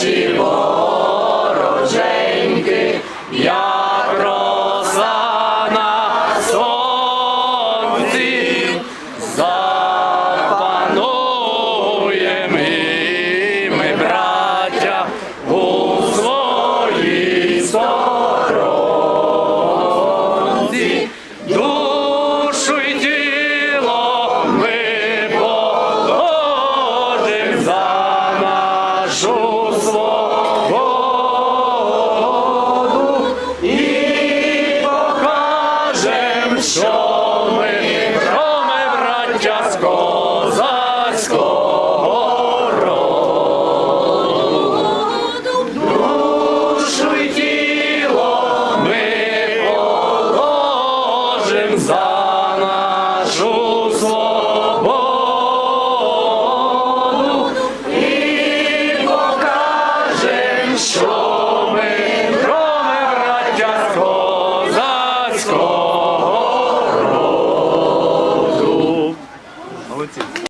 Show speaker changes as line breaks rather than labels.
наші вороженьки, як роса на сонці, запануєм і ми, браття, у своїй сторонці. Душу й тіло ми походим за нашу ですか？